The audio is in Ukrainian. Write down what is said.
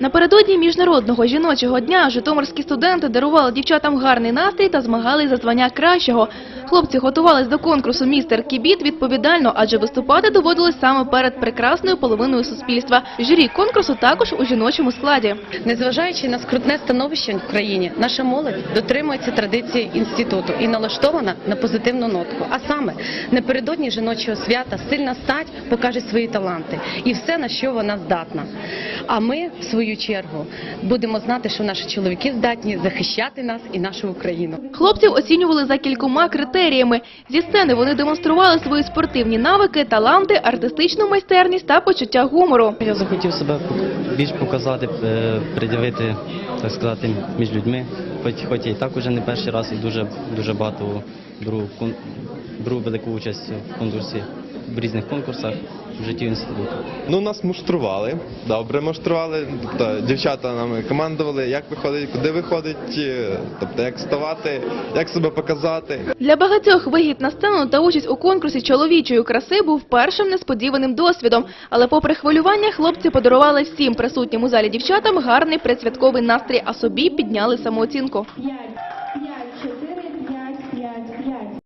Напередодні міжнародного жіночого дня житомирські студенти дарували дівчатам гарний настрій та змагались за звання кращого. Хлопці готувались до конкурсу «Містер Кібіт» відповідально, адже виступати доводилось саме перед прекрасною половиною суспільства. Журі конкурсу також у жіночому складі. Незважаючи на скрутне становище в країні, наша молодь дотримується традиції інституту і налаштована на позитивну нотку. А саме напередодні жіночого свята сильна стать покаже свої таланти і все на що вона здатна. А ми, в свою чергу, будемо знати, що наші чоловіки здатні захищати нас і нашу Україну. Хлопців оцінювали за кількома критеріями. Зі сцени вони демонстрували свої спортивні навики, таланти, артистичну майстерність та почуття гумору. Я захотів себе більш показати, е, пред'явити, так сказати, між людьми. Хоч, хоч я і так уже не перший раз і дуже, дуже багато беру, беру велику участь в конкурсі, в різних конкурсах в житті інституту. Ну, нас муштрували, добре муштрували. Тобто дівчата нам командували, як виходить, куди виходить, е, тобто як ставати, як себе показати. Для багатьох вихід на сцену та участь у конкурсі чоловічої краси був першим несподіваним досвідом. Але попри хвилювання, хлопці подарували всім присутнім у залі дівчатам гарний предсвятковий настрій, а собі підняли самооцінку.